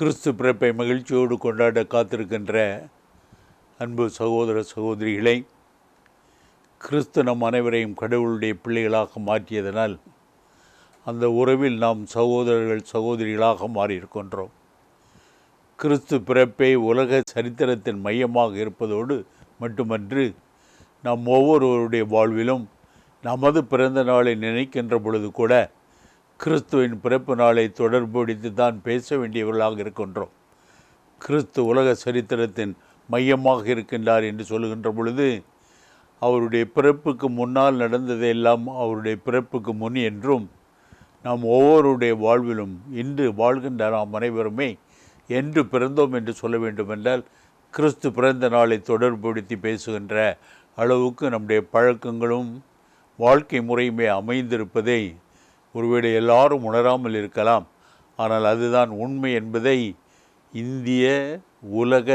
கிறிஸ்து பிறப்பை மகிழ்ச்சியோடு கொண்டாட காத்திருக்கின்ற அன்பு சகோதர சகோதரிகளை கிறிஸ்து நம் அனைவரையும் கடவுளுடைய பிள்ளைகளாக மாற்றியதனால் அந்த உறவில் நாம் சகோதரர்கள் சகோதரிகளாக மாறியிருக்கின்றோம். கிறிஸ்து பிறப்பை உலக சரித்திரத்தின் மையமாக இருப்பதோடு மட்டுமன்று நம் ஒவ்வொருவருடைய வாழ்விலும் நமது பிறந்த நாளை நினைக்கின்ற பொழுது கூட கிறிஸ்துவின் பிறப்பு நாளை தொடர்புடித்து தான் பேச வேண்டியவர்களாக இருக்கின்றோம். கிறிஸ்து உலக சரித்திரத்தின் மையமாக இருக்கின்றார் என்று சொல்லுகின்ற பொழுது அவருடைய பிறப்புக்கு முன்னால் நடந்ததெல்லாம் அவருடைய பிறப்புக்கு முன் என்றும் நாம் ஒவ்வொருடைய வாழ்விலும் இன்று வாழ்கின்ற நாம் அனைவருமே என்று பிறந்தோம் என்று சொல்ல வேண்டுமென்றால் கிறிஸ்து பிறந்த நாளை தொடர்புபடுத்தி பேசுகின்ற அளவுக்கு நம்முடைய பழக்கங்களும் வாழ்க்கை முறையுமே அமைந்திருப்பதை ஒருவேளை எல்லாரும் உணராமல் இருக்கலாம். ஆனால் அதுதான் உண்மை என்பதை இந்திய உலக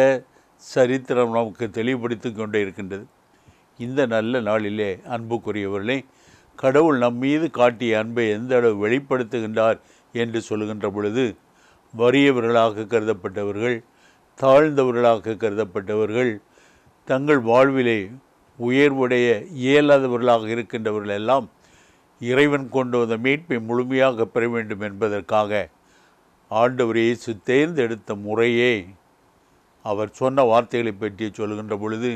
சரித்திரம் நமக்கு தெளிவுபடுத்தி கொண்டே இருக்கின்றது. இந்த நல்ல நாளிலே அன்புக்குரியவர்களே கடவுள் நம் மீது காட்டிய அன்பை எந்த அளவு வெளிப்படுத்துகின்றார் என்று சொல்லுகின்ற பொழுது வறியவர்களாக கருதப்பட்டவர்கள் தாழ்ந்தவர்களாக கருதப்பட்டவர்கள் தங்கள் வாழ்விலே உயர்வுடைய இயலாதவர்களாக இருக்கின்றவர்கள் எல்லாம் இறைவன் கொண்டு வந்த மீட்பை முழுமையாக பெற வேண்டும் என்பதற்காக ஆண்டவர் இயேசு தேர்ந்தெடுத்த முறையே அவர் சொன்ன வார்த்தைகளை பற்றி சொல்கின்ற பொழுது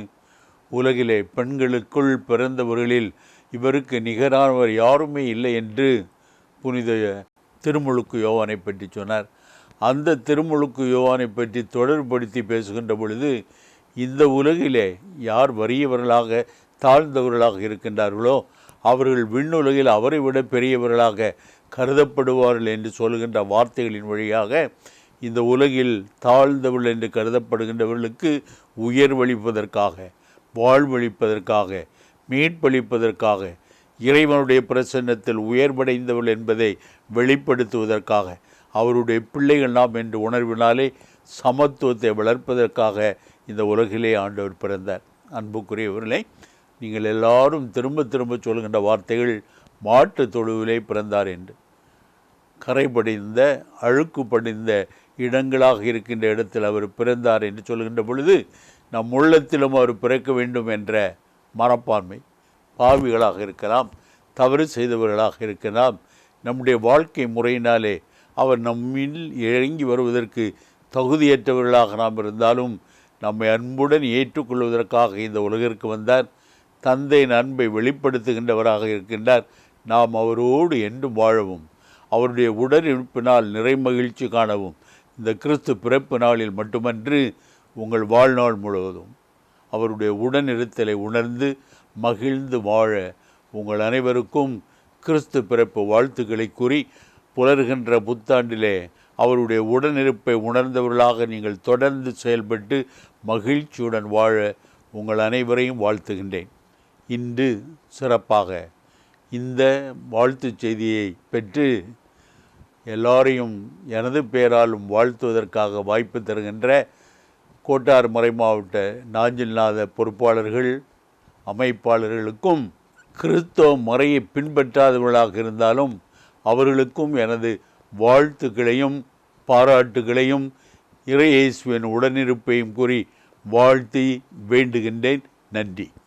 உலகிலே பெண்களுக்குள் பிறந்தவர்களில் இவருக்கு நிகரானவர் யாருமே இல்லை என்று புனித திருமுழுக்கு யோவானை பற்றி சொன்னார். அந்த திருமுழுக்கு யோவானை பற்றி தொடர்படுத்தி பேசுகின்ற பொழுது இந்த உலகிலே யார் வறியவர்களாக தாழ்ந்தவர்களாக இருக்கின்றார்களோ அவர்கள் விண்ணுலகில் அவரை விட பெரியவர்களாக கருதப்படுவார்கள் என்று சொல்கின்ற வார்த்தைகளின் வழியாக இந்த உலகில் தாழ்ந்தவர்கள் என்று கருதப்படுகின்றவர்களுக்கு உயர்வளிப்பதற்காக வாழ்வழிப்பதற்காக மீட்பளிப்பதற்காக இறைவனுடைய பிரசன்னத்தில் உயர்வடைந்தவள் என்பதை வெளிப்படுத்துவதற்காக அவருடைய பிள்ளைகள் நாம் என்று உணர்வினாலே சமத்துவத்தை வளர்ப்பதற்காக இந்த உலகிலே ஆண்டவர் பிறந்தார். அன்புக்குரியவர்களே நீங்கள் எல்லாரும் திரும்ப திரும்ப சொல்கின்ற வார்த்தைகள் மாட்டு தொழுவிலே பிறந்தார் என்று. கரை படிந்த அழுக்கு படிந்த இடங்களாக இருக்கின்ற இடத்தில் அவர் பிறந்தார் என்று சொல்கின்ற பொழுது நம் உள்ளத்திலும் அவர் பிறக்க வேண்டும் என்ற மனப்பான்மை பாவிகளாக இருக்கலாம் தவறு செய்தவர்களாக இருக்கலாம். நம்முடைய வாழ்க்கை முறையினாலே அவர் நம்மில் இறங்கி வருவதற்கு தகுதியற்றவர்களாக நாம் இருந்தாலும் நம்மை அன்புடன் ஏற்றுக்கொள்வதற்காக இந்த உலகிற்கு வந்தார். தந்தையின் அன்பை வெளிப்படுத்துகின்றவராக இருக்கின்றார். நாம் அவரோடு என்றும் வாழவும் அவருடைய உடனிருப்பினால் நிறை மகிழ்ச்சி காணவும் இந்த கிறிஸ்து பிறப்பு நாளில் மட்டுமன்று உங்கள் வாழ்நாள் முழுவதும் அவருடைய உடனிருத்தலை உணர்ந்து மகிழ்ந்து வாழ உங்கள் அனைவருக்கும் கிறிஸ்து பிறப்பு வாழ்த்துக்களை கூறி புலர்கின்ற புத்தாண்டிலே அவருடைய உடனிருப்பை உணர்ந்தவர்களாக நீங்கள் தொடர்ந்து செயல்பட்டு மகிழ்ச்சியுடன் வாழ உங்கள் அனைவரையும் வாழ்த்துகின்றேன். இன்று சிறப்பாக இந்த வாழ்த்துச் செய்தியை பெற்று எல்லாரையும் எனது பெயராலும் வாழ்த்துவதற்காக வாய்ப்பு தருகின்ற கோட்டார் மறை மாவட்ட நாஞ்சில்நாத பொறுப்பாளர்கள் அமைப்பாளர்களுக்கும் கிறிஸ்தவ முறையை பின்பற்றாதவர்களாக இருந்தாலும் அவர்களுக்கும் எனது வாழ்த்துக்களையும் பாராட்டுகளையும் இறையேசுவின் உடனிருப்பையும் கூறி வாழ்த்தி வேண்டுகின்றேன். நன்றி.